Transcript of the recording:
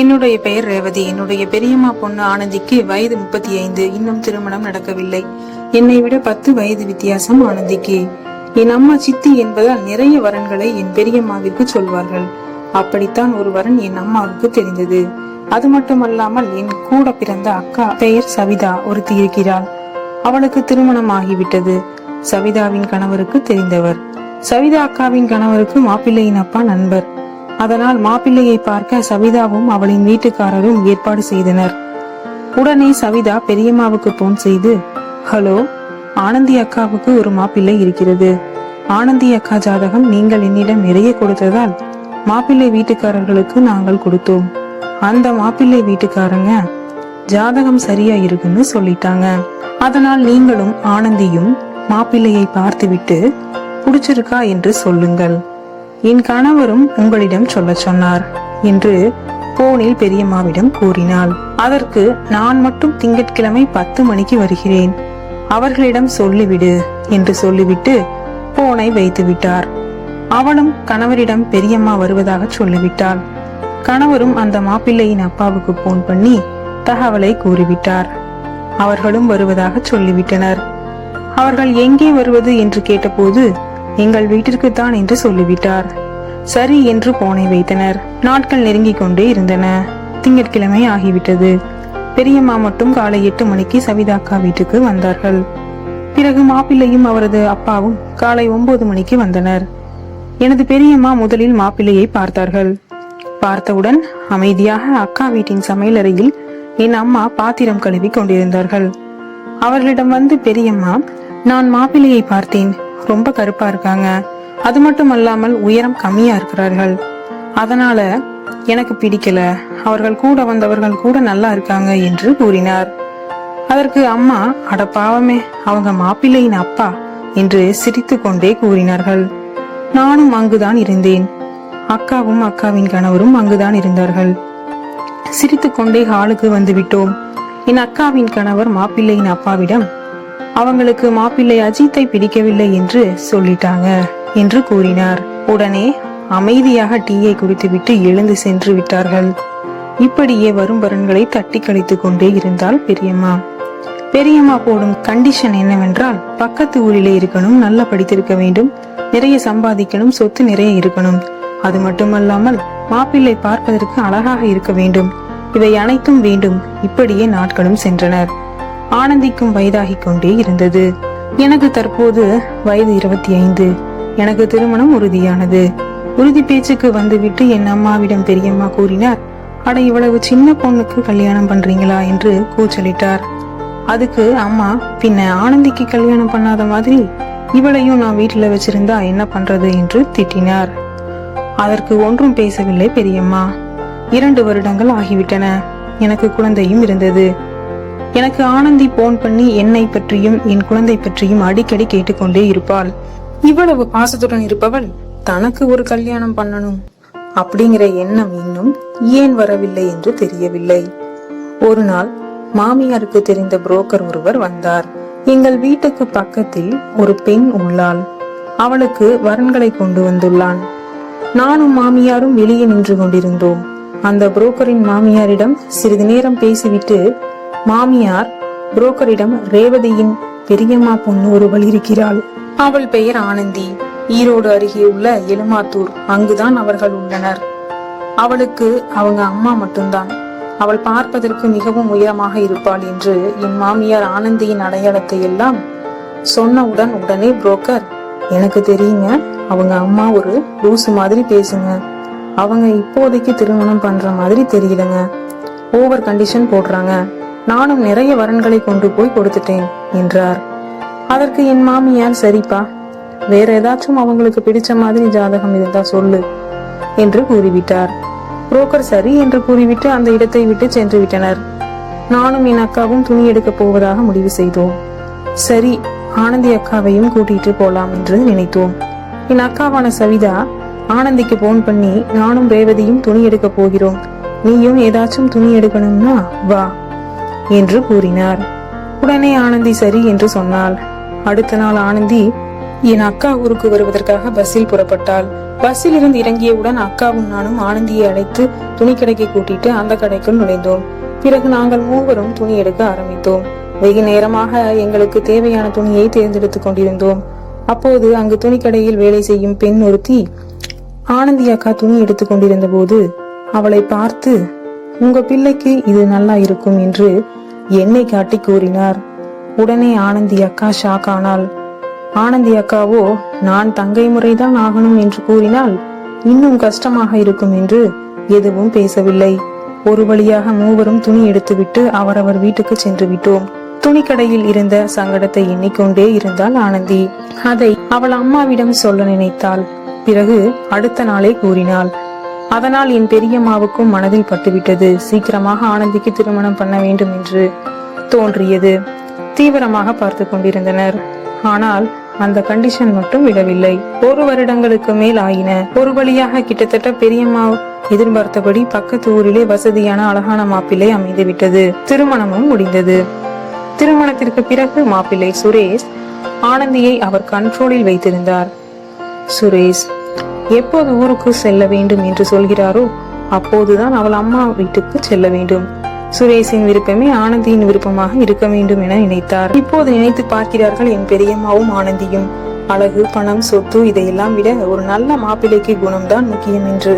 என்னுடைய பெயர் ரேவதி. என்னுடைய பெரியம்மா பொண்ணு ஆனந்திக்கு வயது முப்பத்தி ஐந்து இன்னும் திருமணம் நடக்கவில்லை. என்னை விட பத்து வயது வித்தியாசம் ஆனந்திக்கு. என் அம்மா சித்தி என்பதால் நிறைய வரன்களை என் பெரியம்மாவிற்கு சொல்வார்கள். அப்படித்தான் ஒரு வரன் என் அம்மாவுக்கு தெரிந்தது. அது மட்டுமல்லாமல் என் கூட பிறந்த அக்கா பெயர் சவிதா ஒருத்தி இருக்கிறாள். அவளுக்கு திருமணம் ஆகிவிட்டது. சவிதாவின் கணவருக்கு தெரிந்தவர். சவிதா அக்காவின் கணவருக்கு மாப்பிள்ளையின் அப்பா நண்பர். அதனால் மாப்பிள்ளையை பார்க்க சவிதாவும் அவளின் வீட்டுக்காரரும் ஏற்பாடு செய்தனர். உடனே சவிதா பெரியம்மாவுக்கு போன் செய்து ஹலோ ஆனந்தி அக்காவுக்கு ஒரு மாப்பிள்ளை இருக்கிறது. ஆனந்தி அக்கா ஜாதகம் நீங்கள் என்னிடம் நிறைய கொடுத்ததால் மாப்பிள்ளை வீட்டுக்காரர்களுக்கு நாங்கள் கொடுத்தோம். அந்த மாப்பிள்ளை வீட்டுக்காரங்க ஜாதகம் சரியா இருக்குன்னு சொல்லிட்டாங்க. அதனால் நீங்களும் ஆனந்தியும் மாப்பிள்ளையை பார்த்துவிட்டு பிடிச்சிருக்கா? என்று சொல்லுங்கள். என் கணவரும் உங்களிடம் சொல்ல சொன்னார் என்று போனில் பெரியம்மாவிடம் கூறினாள். அதற்கு நான் மட்டும் திங்கட்கிழமை பத்து மணிக்கு வருகிறேன். அவர்களிடம் சொல்லிவிடு என்று சொல்லிவிட்டு போனை வைத்து விட்டார். அவளும் கணவரிடம் பெரியம்மா வருவதாக சொல்லிவிட்டாள். கணவரும் அந்த மாப்பிள்ளையின் அப்பாவுக்கு போன் பண்ணி தகவலை கூறிவிட்டார். அவர்களும் வருவதாக சொல்லிவிட்டனர். அவர்கள் எங்கே வருவது என்று கேட்டபோது எங்கள் வீட்டிற்குத்தான் என்று சொல்லிவிட்டார். சரி என்று போனை வைத்தனர். நாட்கள் நெருங்கிக் கொண்டே இருந்தன. திங்கட்கிழமை ஆகிவிட்டது. பெரியம்மா மட்டும் காலை எட்டு மணிக்கு சவிதாக்கா வீட்டுக்கு வந்தார்கள். பிறகு மாப்பிள்ளையும் அவரது அப்பாவும் காலை ஒன்பது மணிக்கு வந்தனர். எனது பெரியம்மா முதலில் மாப்பிள்ளையை பார்த்தார்கள். பார்த்தவுடன் அமைதியாக அக்கா வீட்டின் சமையலறையில் என் அம்மா பாத்திரம் கழுவி கொண்டிருந்தார்கள். அவர்களிடம் வந்து பெரியம்மா நான் மாப்பிள்ளையை பார்த்தேன். ரொம்ப கருப்பா இருக்காங்க. அது மட்டும் அல்லாமல் உயரம் கம்மியா இருக்கிறார்கள். அதனால எனக்கு பிடிக்கல. அவர்கள் கூட வந்தவர்கள் கூட நல்லா இருக்காங்க என்று கூறினார். அதற்கு அம்மா அட பாவமே அவங்க மாப்பிள்ளையின் அப்பா என்று சிரித்து கொண்டே கூறினார்கள். நானும் அங்குதான் இருந்தேன். அக்காவும் அக்காவின் கணவரும் அங்குதான் இருந்தார்கள். சிரித்துக்கொண்டே ஹாலுக்கு வந்து விட்டோம். என் அக்காவின் கணவர் மாப்பிள்ளையின் அப்பாவிடம் அவங்களுக்கு மாப்பிள்ளை அஜித்தை பிடிக்கவில்லை என்று சொல்லிட்டாங்க. என்று கூறினார். உடனே அமைதியாக டீயை குடித்துவிட்டு எழுந்து சென்று விட்டார்கள். இப்படியே வரும் வரன்களை தட்டி கழித்துக் கொண்டே இருந்தால் பெரியம்மா. பெரியம்மா போடும் கண்டிஷன் என்னவென்றால் பக்கத்து ஊரிலே இருக்கணும் நல்லா படித்திருக்க வேண்டும் நிறைய சம்பாதிக்கணும் சொத்து நிறைய இருக்கணும். அது மட்டுமல்லாமல் மாப்பிள்ளை பார்ப்பதற்கு அழகாக இருக்க வேண்டும். இவை அனைத்தும் வேண்டும். இப்படியே நாட்களும் சென்றனர். ஆனந்திக்கும் வயதாகிக் கொண்டே இருந்தது. எனக்கு தற்போது வயது இருபத்தி ஐந்து. எனக்கு திருமணம் உறுதியானது. உறுதி பேச்சுக்கு வந்துவிட்டு என் அம்மாவிடம் பெரியம்மா கூறினார் அட இவ்வளவு சின்ன பொண்ணுக்கு கல்யாணம் பண்றீங்களா? என்று கூச்சலிட்டார். அதுக்கு அம்மா பின்ன ஆனந்திக்கு கல்யாணம் பண்ணாத மாதிரி இவளையும் நான் வீட்டுல வச்சிருந்தா என்ன பண்றது? என்று திட்டினார். அதற்கு ஒன்றும் பேசவில்லை பெரியம்மா. இரண்டு வருடங்கள் ஆகிவிட்டன. எனக்கு குழந்தையும் இருந்தது. எனக்கு ஆனந்தி போன் பண்ணி என்னை பற்றியும் என் குழந்தை பற்றியும் அடிக்கடி கேட்டுக்கொண்டே இருப்பாள். இவ்வளவு பாசத்துடன் இருப்பவள் தனக்கு ஒரு கல்யாணம் பண்ணணும் அப்படிங்கிற எண்ணம் இன்னும் ஏன் வரவில்லை என்று தெரியவில்லை. ஒரு நாள் மாமியாருக்கு தெரிந்த புரோக்கர் ஒருவர் வந்தார். எங்கள் வீட்டுக்கு பக்கத்தில் ஒரு பெண் உள்ளாள். அவளுக்கு வரன்களை கொண்டு வந்துள்ளான். நானும் மாமியாரும் வெளியே நின்று கொண்டிருந்தோம். அந்த புரோக்கரின் மாமியாரிடம் சிறிது நேரம் பேசிவிட்டு மாமியார் புரோக்கரிடம் ரேவதியின் பெரியம்மா பொண்ணு ஒருவள் இருக்கிறாள். அவள் பெயர் ஆனந்தி. ஈரோடு அருகே உள்ள எலுமாத்தூர் அங்குதான் அவர்கள் உள்ளனர். அவளுக்கு அவங்க அம்மா மட்டும்தான். அவள் பார்ப்பதற்கு மிகவும் உயரமாக இருப்பாள் என்று என் மாமியார் ஆனந்தியின் அடையாளத்தை எல்லாம் சொன்னவுடன் உடனே புரோக்கர் எனக்கு தெரியுங்க அவங்க அம்மா ஒரு லூசு மாதிரி பேசுங்க. அவங்க இப்போதைக்கு திருமணம் பண்ற மாதிரி தெரியலங்க. ஓவர் கண்டிஷன் போடுறாங்க. நானும் நிறைய வரன்களை கொண்டு போய் கொடுத்துட்டேன் என்றார். அதற்கு என் மாமியார் சரிப்பா வேற ஏதாச்சும் அவங்களுக்கு பிடிச்ச மாதிரி ஜாதகம் இருந்தா சொல்லு என்று கூறிவிட்டார். புரோக்கர் சரி என்று கூறிவிட்டு அந்த இடத்தை விட்டு சென்று விட்டனர். நானும் என் அக்காவும் துணி எடுக்க போவதாக முடிவு செய்தோம். சரி ஆனந்தி அக்காவையும் கூட்டிட்டு போலாம் என்று நினைத்தோம். என் அக்காவான சவிதா ஆனந்திக்கு போன் பண்ணி நானும் ரேவதியும் துணி எடுக்க போகிறோம். நீயும் ஏதாச்சும் துணி எடுக்கணும்னா வா என்று கூறினார். உடனே ஆனந்தி சரி என்று சொன்னாள். அடுத்த நாள் ஆனந்தி என் அக்கா ஊருக்கு வருவதற்காக பஸ்ஸில் புறப்பட்டாள். பஸ்ஸில் இருந்து இறங்கியவுடன் அக்காவும் நானும் ஆனந்தியை அழைத்து துணி கடைக்கு கூட்டிட்டு அந்த கடைக்குள் நுழைந்தோம். பிறகு நாங்கள் மூவரும் துணி எடுக்க ஆரம்பித்தோம். வெகு நேரமாக எங்களுக்கு தேவையான துணியை தேர்ந்தெடுத்துக் கொண்டிருந்தோம். அப்போது அங்கு துணிக்கடையில் வேலை செய்யும் பெண் ஒருத்தி ஆனந்தி அக்கா துணி எடுத்துக் கொண்டிருந்த போது அவளை பார்த்து உங்க பிள்ளைக்கு இது நல்லா இருக்கும் என்று என்னை காட்டி கூறினார். உடனே ஆனந்தி அக்கா ஷாக் ஆனாள். ஆனந்தி அக்காவோ நான் தங்கை முறைதான் ஆகணும் என்று கூறினால் இன்னும் கஷ்டமாக இருக்கும் என்று எதுவும் பேசவில்லை. ஒரு வழியாக மூவரும் துணி எடுத்துவிட்டு அவரவர் வீட்டுக்கு சென்று விட்டோம். துணிக்கடையில் இருந்த சங்கடத்தை எண்ணிக்கொண்டே இருந்தாள் ஆனந்தி. அதை அவள் அம்மாவிடம் சொல்ல நினைத்தாள். பிறகு அடுத்த நாளே கூறினாள். அதனால் என் பெரியம்மாவுக்கும் மனதில் பட்டுவிட்டது. சீக்கிரமாக ஆனந்திக்கு திருமணம் பண்ண வேண்டும் என்று தோன்றியது. தீவிரமாக பார்த்து கொண்டிருந்தனர். ஆனால் அந்த கண்டிஷன் மட்டும் விடவில்லை. ஒரு வருடங்களுக்கு மேல் ஆயின. ஒரு வழியாக கிட்டத்தட்ட பெரியம்மா எதிர்பார்த்தபடி பக்கத்து ஊரிலே வசதியான அழகான மாப்பிள்ளை அமைந்து விட்டது. திருமணமும் முடிந்தது. திருமணத்திற்கு பிறகு மாப்பிள்ளை சுரேஷ் ஆனந்தியை அவர் கண்ட்ரோலில் வைத்திருந்தார். சுரேஷ் எப்போது ஊருக்கு செல்ல வேண்டும் என்று சொல்கிறாரோ அப்போதுதான் அவள் அம்மா வீட்டுக்கு செல்ல வேண்டும். சுரேஷின் விருப்பமே ஆனந்தியின் விருப்பமாக இருக்க வேண்டும் என நினைத்தார். இப்போது நினைத்து பார்க்கிறார்கள் என் பெரியம்மாவும் ஆனந்தியும். அழகு பணம் சொத்து இதையெல்லாம் விட ஒரு நல்ல மாப்பிள்ளைக்கு குணம்தான் முக்கியம் என்று.